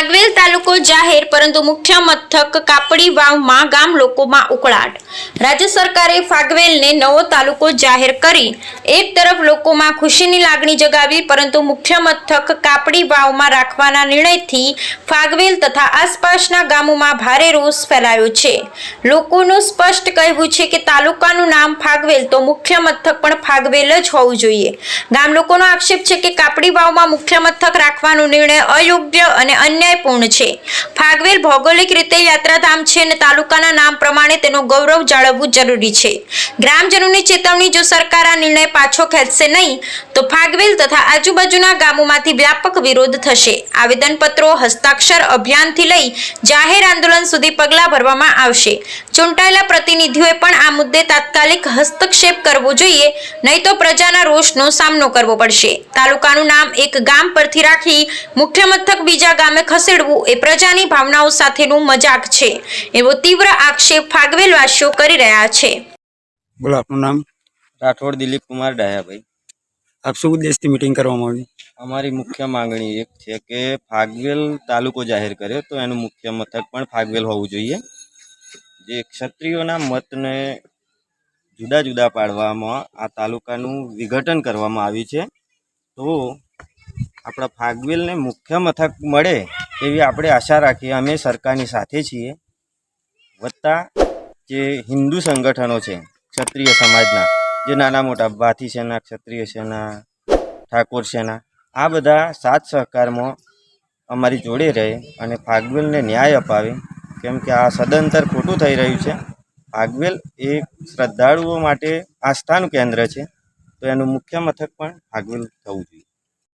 ફાગવેલ તાલુકો જાહેર, પરંતુ મુખ્ય મથક કાપડી વાવમાં ગામ લોકોમાં ઉકળાટ. રાજ્ય સરકારે ફાગવેલને નવો તાલુકો જાહેર કરી, એક તરફ લોકોમાં ખુશીની લાગણી જગાવી, પરંતુ મુખ્ય મથક કાપડી વાવમાં રાખવાના નિર્ણયથી ફાગવેલ તથા આસપાસના ગામોમાં ભારે રોષ ફેલાયો છે. લોકોનું સ્પષ્ટ કહેવું છે કે તાલુકાનું નામ ફાગવેલ, તો મુખ્ય મથક પણ ફાગવેલ જ હોવું જોઈએ. ગામ લોકોનો આક્ષેપ છે કે કાપડી વાવમાં મુખ્ય મથક રાખવાનો નિર્ણય અયોગ્ય અને અન્યાયપૂર્ણ છે. ફાગવેલ ભૌગોલિક રીતે યાત્રાધામ છે અને તાલુકાના નામ પ્રમાણે તેનું ગૌરવ જાળવવું જરૂરી છે. ગ્રામજનોની ચેતવણી જો સરકાર આ નિર્ણય પાછો ખેંચશે નહીં, તો ફાગવેલ તથા આજુબાજુના ગામોમાંથી વ્યાપક વિરોધ થશે. આવેદનપત્રો, હસ્તાક્ષર અભિયાનથી લઈ જાહેર આંદોલન સુધી પગલાં ભરવામાં આવશે. ચૂંટાયેલા પ્રતિનિધિઓએ પણ આ મુદ્દે તાત્કાલિક હસ્તક્ષેપ કરવો જોઈએ, નહીં તો પ્રજાના રોષનો સામનો કરવો પડશે. તાલુકાનું નામ એક ગામ પરથી રાખી મુખ્ય મથક બીજા ગામે ખસેડવું એ પ્રજાની ભાવનાઓ સાથેનું મજાક છે એવો તીવ્ર આક્ષેપ ફાગવેલવાસીઓ કરી રહ્યા છે. બોલો આપનું નામ? રાઠોડ દિલીપ કુમાર ડાયાભાઈ. આપ શું ઉદ્દેશથી મિટિંગ કરવામાં આવી? અમારી મુખ્ય માંગણી એક છે કે ફાગવેલ તાલુકો જાહેર કર્યો તો એનું મુખ્ય મથક પણ ફાગવેલ હોવું જોઈએ. જે ક્ષત્રિયોના મતને જુદા જુદા પાડવામાં આ તાલુકાનું વિઘટન કરવામાં આવ્યું છે. તો આપણા ફાગવેલને મુખ્ય મથક મળે એવી આપણે આશા રાખીએ, અમે સરકારની સાથે છીએ. વત્તા જે હિન્દુ સંગઠનો છે, ક્ષત્રિય સમાજના, જે નાના મોટા ભાથી સેના, ક્ષત્રિય સેના, ઠાકોર સેના, આ બધા સાથ સહકારમાં અમારી જોડે રહે અને ફાગવેલને ન્યાય અપાવે. કેમ કે આ સદંતર ખોટું થઈ રહ્યું છે. ફાગવેલ એ શ્રદ્ધાળુઓ માટે આસ્થાનું કેન્દ્ર છે. તો એનું મુખ્ય મથક પણ ફાગવેલ થવું જોઈએ.